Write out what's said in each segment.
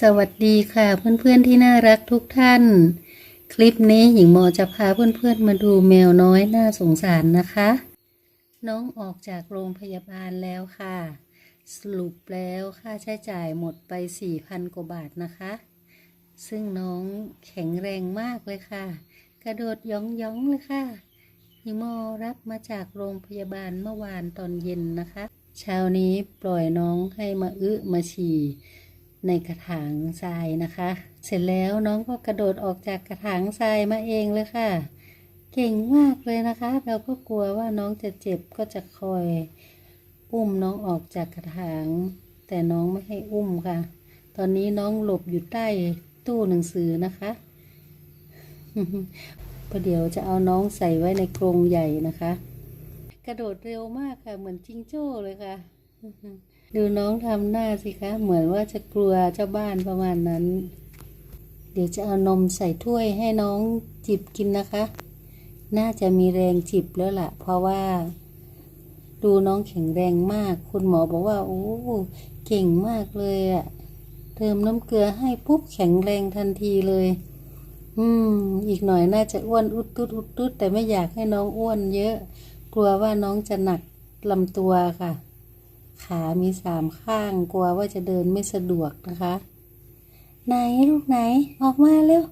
สวัสดีค่ะเพื่อนๆที่น่ารักทุกท่าน คลิปนี้หญิงโมจะพาเพื่อนๆมาดูแมวน้อยน่าสงสารนะคะ น้องออกจากโรงพยาบาลแล้วค่ะ สรุปแล้วค่าใช้จ่ายหมดไป4,000กว่าบาทนะคะ ซึ่งน้องแข็งแรงมากเลยค่ะ กระโดดย้องๆเลยค่ะหญิงโมรับมาจากโรงพยาบาลเมื่อวานตอนเย็นนะคะ เช้านี้ปล่อยน้องให้มาอึมาฉี่ ในกระถางทรายนะคะ เสร็จแล้วน้องก็กระโดดออกจากกระถางทรายมาเองเลยค่ะ เก่งมากเลยนะคะ เราก็กลัวว่าน้องจะเจ็บก็จะคอยอุ้มน้องออกจากกระถาง แต่น้องไม่ให้อุ้มค่ะ ตอนนี้น้องหลบอยู่ใต้ตู้หนังสือนะคะประเดี๋ยวจะเอาน้องใส่ไว้ในกรงใหญ่นะคะ กระโดดเร็วมากค่ะ เหมือนจิงโจ้เลยค่ะ ดูน้องทำหน้าสิคะ เหมือนว่าจะกลัวเจ้าบ้านประมาณนั้น เดี๋ยวจะเอานมใส่ถ้วยให้น้องจิบกินนะคะ น่าจะมีแรงจิบแล้วล่ะ เพราะว่า ดูน้องแข็งแรงมาก คุณหมอบอกว่า โอ้เก่งมากเลยอะ่ะเติมน้ำเกลือให้ปุ๊บแข็งแรงทันทีเลย อืม อีกหน่อยน่าจะอ้วนอุดตุดอุดตุดแต่ไม่อยากให้น้องอ้วนเยอะ กลัวว่าน้องจะหนักลำตัวค่ะ ขามีสามข้าง กลัวว่าจะเดินไม่สะดวกนะคะ ไหนลูกไหน ออกมาเร็ว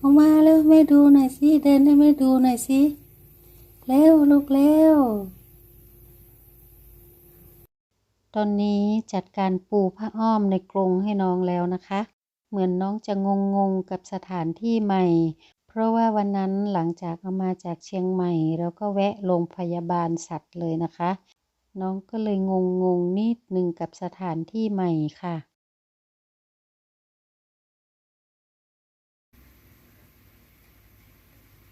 ออกมาเร็วแม่ดูหน่อยสิเดินให้แม่ดูหน่อยสิเร็วลูกเร็ว ตอนนี้จัดการปูผ้าอ้อมในกรงให้น้องแล้วนะคะ เหมือนน้องจะงงงๆกับสถานที่ใหม่ เพราะว่าวันนั้นหลังจากเอามาจากเชียงใหม่เราก็แวะโรงพยาบาลสัตว์เลยนะคะ น้องก็เลยงงงๆนิดหนึ่งกับสถานที่ใหม่ค่ะ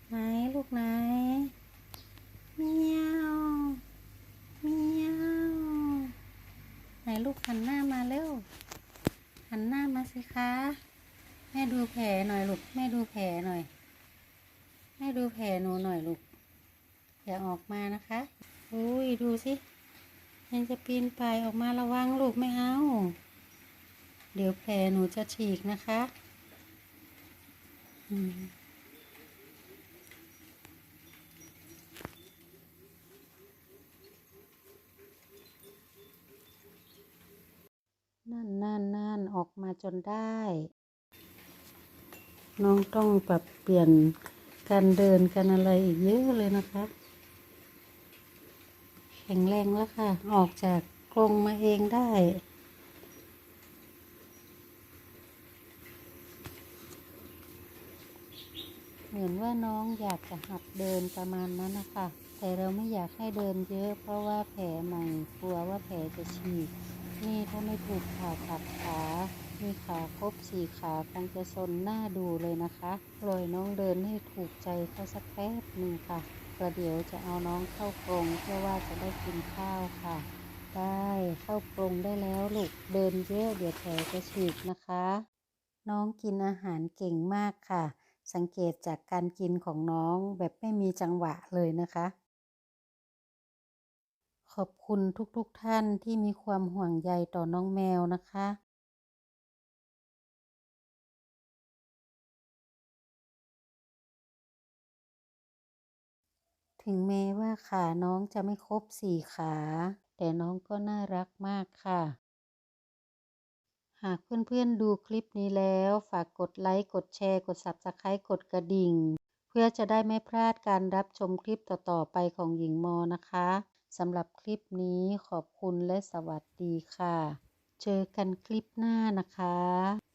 ไหนลูกไหนเมียวเมียวไหนลูกหันหน้ามาเร็ว หันหน้ามาสิคะ แม่ดูแผลหน่อยลูก แม่ดูแผลหน่อย แม่ดูแผลหนูหน่อยลูก อย่าออกมานะคะ อุ้ยดูสิ ยังจะปีนไปายออกมาระวังลูกไม่เอา เดี๋ยวแผลหนูจะฉีกนะคะนั่นนั่นนั่นออกมาจนได้ น้องต้องปรับเปลี่ยนการเดินกันอะไรอีกเยอะเลยนะคะ ข็งแรงแล้วค่ะ ออกจากกรงมาเองได้ เหมือนว่าน้องอยากจะหัดเดินประมาณนั้นนะคะ แต่เราไม่อยากให้เดินเยอะ เพราะว่าแผลใหม่กลัวว่าแผลจะฉีก นี่ถ้าไม่ถูกผ่าตัดขามีขาครบสี่ขาคงจะซนหน้าดูเลยนะคะปล่อยน้องเดินให้ถูกใจเขาสักแป๊บหนึ่งค่ะ ประเดี๋ยวจะเอาน้องเข้ากรงเพื่อว่าจะได้กินข้าวค่ะ ได้เข้ากรงได้แล้วลูกเดินเยอะเดี๋ยวแผลจะฉีกนะคะ น้องกินอาหารเก่งมากค่ะ สังเกตจากการกินของน้องแบบไม่มีจังหวะเลยนะคะ ขอบคุณทุกๆทท่านที่มีความห่วงใยต่อน้องแมวนะคะ ถึงแม้ว่าขาน้องจะไม่ครบสี่ขา แต่น้องก็น่ารักมากค่ะ หากเพื่อนๆดูคลิปนี้แล้ว ฝากกดไลค์ กดแชร์ กด Subscribe กดกระดิ่ง เพื่อจะได้ไม่พลาดการรับชมคลิปต่อๆไปของหญิงมอนะคะสำหรับคลิปนี้ขอบคุณและสวัสดีค่ะ เจอกันคลิปหน้านะคะ